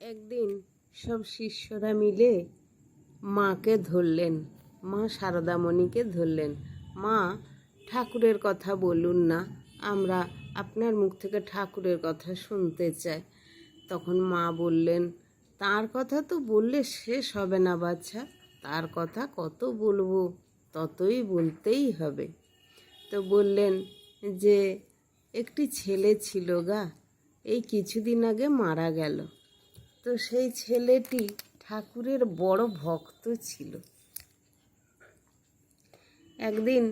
একদিন সব শিষ্যরা মিলে মাকে ধরলেন। মা শারদামণিকে ধরলেন। মা, ঠাকুরের কথা বলুন না, আমরা আপনার মুখ থেকে ঠাকুরের কথা শুনতে চাই। তখন মা বললেন, তার কথা তো বললে শেষ হবে না বাচ্চা তার কথা কত বলব, ততই বলতেই হবে। তো বললেন যে, একটি ছেলে ছিল গা, এই কিছুদিন আগে মারা গেল। তো সেই ছেলেটি ঠাকুরের বড় ভক্ত ছিল। একদিন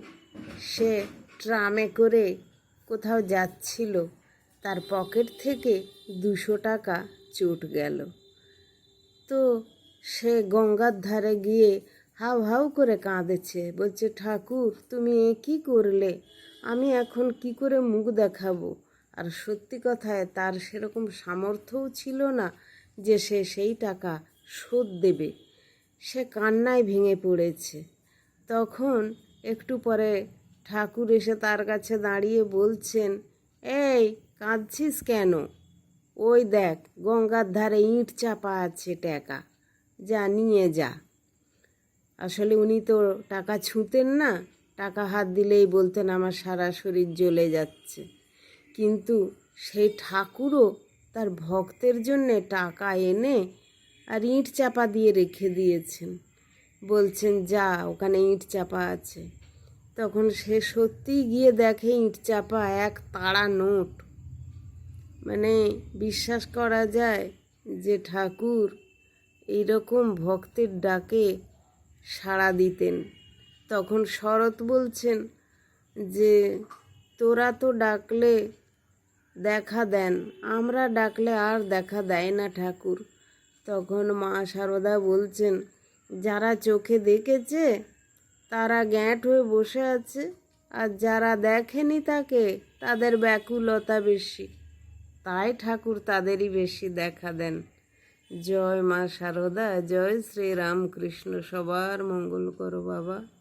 সে ট্রামে করে কোথাও যাচ্ছিল, তার পকেট থেকে দুশো টাকা চুট গেল। তো সে গঙ্গার ধারে গিয়ে হাউ হাউ করে কাঁদেছে, বলছে, ঠাকুর, তুমি এ কী করলে? আমি এখন কি করে মুখ দেখাবো? আর সত্যি কথায় তার সেরকম সামর্থ্যও ছিল না যে সে সেই টাকা শোধ দেবে। সে কান্নায় ভেঙে পড়েছে। তখন একটু পরে ঠাকুর এসে তার কাছে দাঁড়িয়ে বলছেন, এই, কাঁদছিস কেন? ওই দেখ, গঙ্গার ধারে ইঁট চাপা আছে টাকা যা, নিয়ে যা। আসলে উনি তো টাকা ছুঁতেন না, টাকা হাত দিলেই বলতেন, আমার সারা শরীর জ্বলে যাচ্ছে। কিন্তু সেই ঠাকুরও তার ভক্তের জন্যে টাকা এনে আর ইঁট চাপা দিয়ে রেখে দিয়েছেন। বলছেন, যা, ওখানে ইঁট চাপা আছে। তখন সে সত্যিই গিয়ে দেখে ইঁট চাপা এক তাড়া নোট। মানে বিশ্বাস করা যায় যে ঠাকুর এইরকম ভক্তের ডাকে সাড়া দিতেন। তখন শরৎ বলছেন যে, তোরা তো ডাকলে দেখা দেন। আমরা ডাকলে আর দেখা দেয় না ঠাকুর। তখন মা সারদা বলছেন, যারা চোখে দেখেছে, তারা গ্যাঁট হয়ে বসে আছে। আর যারা দেখেনি তাকে, তাদের ব্যাকুলতা বেশি। তাই ঠাকুর তাদেরই বেশি দেখা দেন। জয় মা সারদা, জয় শ্রীরামকৃষ্ণ। সবার মঙ্গল করো বাবা।